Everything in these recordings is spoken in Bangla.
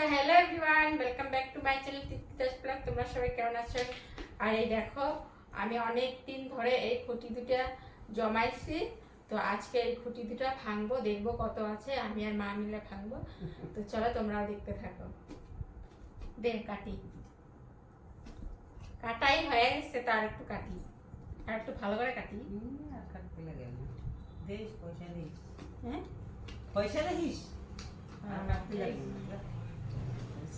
So hello everyone welcome back to my channel Titas vlog তোমরা সবাই কেমন আছো? আর এই দেখো আমি অনেক দিন ধরে এই খুঁটি দুটা জমাইছি। তো আজকে এই খুঁটি দুটা ভাঙবো দেখব কত আছে আমি আর মা মিলে ভাঙবো। তো চলো তোমরাও দেখতে থাকো। দে কাটি। কাটাই হয়ে গেছে তো আর একটু কাটি। আর একটু ভালো করে কাটি। আর কাটতে লাগে না। দিস, পয়সা দিস। হ্যাঁ? পয়সা দিস? আর কাটতে লাগে না।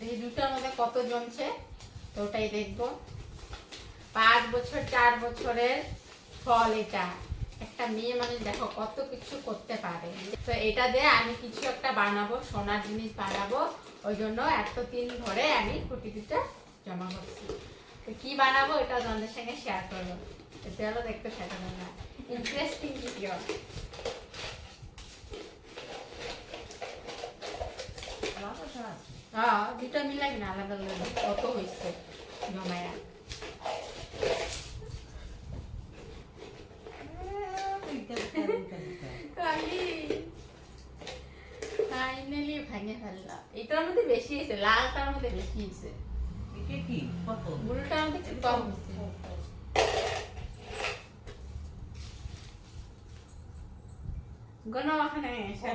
দেখি দুটার মধ্যে কত জমছে, তো ওটাই দেখব। পাঁচ বছর, চার বছরের ফল এটা। একটা মেয়ে মানুষ দেখো কত কিছু করতে পারে। তো এটা দিয়ে আমি কিছু একটা বানাবো, সোনার জিনিস বানাবো। ওই জন্য এত দিন ধরে আমি খুঁটিটা জমা করছি। তো কি বানাবো এটা তোমাদের সঙ্গে শেয়ার করব। চলো দেখতে থাকো না ইন্টারেস্টিং ভিডিও আমার পয়সা আছে। হ্যাঁ দুটা মিলাই না আলাদা আলাদা। কত হয়েছে। কালি। ফাইনালি ভাঙে ফেললাম। এটার মধ্যে বেশি হয়েছে লালটার মধ্যে বেশি হয়েছে এটা কি? কত? মধ্যে কম হয়েছে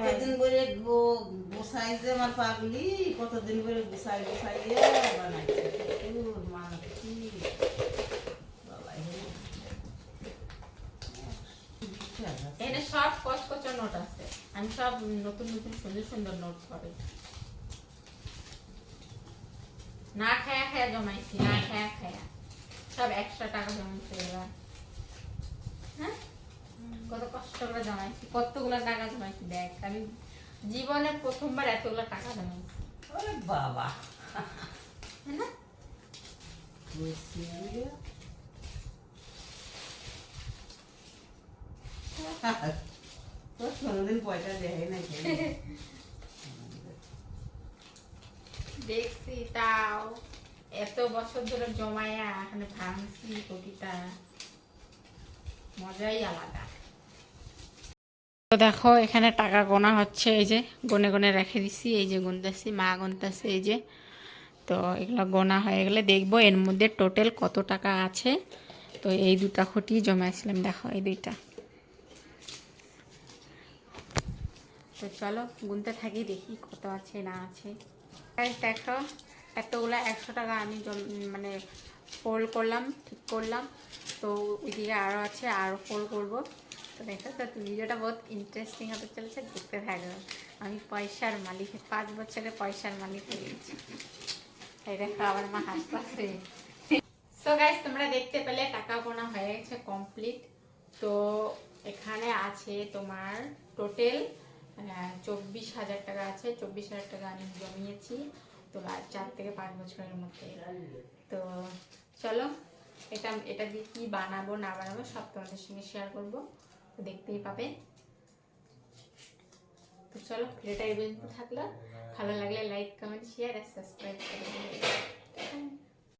কতদিন ধরে গো- আমার পাগলি কতদিন গোসাই বানাইছে? সব কচকচ নোট আছে। আমি সব নতুন নতুন সুন্দর সুন্দর নোট করে না খায়া খায়া জমাইছি না খায়া খায়া। সব একশো টাকা জমাইছি এবার হ্যাঁ? কত কষ্ট করে জমাইছি কতগুলো টাকা জমাইছি দেখ আমি জীবনে প্রথমবার এতগুলো টাকা জমাইছি। ওরে বাবা। না? কোনোদিন পয়সা দেয় দেখছি তাও এত বছর ধরে জমায়া এখানে ভাঙছি কবিতা মজাই আলাদা। তো দেখো, এখানে টাকা গোনা হচ্ছে, এই যে গনে গনে রেখে দিছি, এই যে গুনতেছি, মা গুনতেছে, এই যে। তো এগুলো গোনা হয়ে গেলে দেখব এর মধ্যে টোটাল কত টাকা আছে। তো এই দুটা খুঁটি জমাইছিলাম, দেখো এই দুইটা। তো চলো, গুনতে থাকি, দেখি কত আছে, না আছে। দেখো, এতগুলো একশো টাকা আমি মানে ফোল্ড করলাম, ঠিক করলাম। তো ওইদিকে আরও আছে আরও ফোল্ড করব। তো দেখো, তো ভিডিওটা বহুত ইন্টারেস্টিং হতে চলেছে, দেখতে থাকো আমি পয়সার মালিক, পাঁচ বছরে পয়সার মালিক হয়ে গেছি। এই দেখো, আমার মা হাসপাশে সো গাইস তোমরা দেখতে পেলে টাকা গোনা হয়ে গেছে কমপ্লিট তো এখানে আছে তোমার টোটাল চব্বিশ হাজার টাকা আছে। চব্বিশ হাজার টাকা আমি জমিয়েছি, তো চার থেকে পাঁচ বছরের মধ্যে। তো চলো, এটা এটা দিয়ে কী বানাবো, না বানাবো, সব তোমাদের সঙ্গে শেয়ার করব। দেখতেই পাবে। তো চলো, ভিডিওটা এই পর্যন্ত থাকল। ভালো লাগলে লাইক কমেন্ট শেয়ার আর সাবস্ক্রাইব করো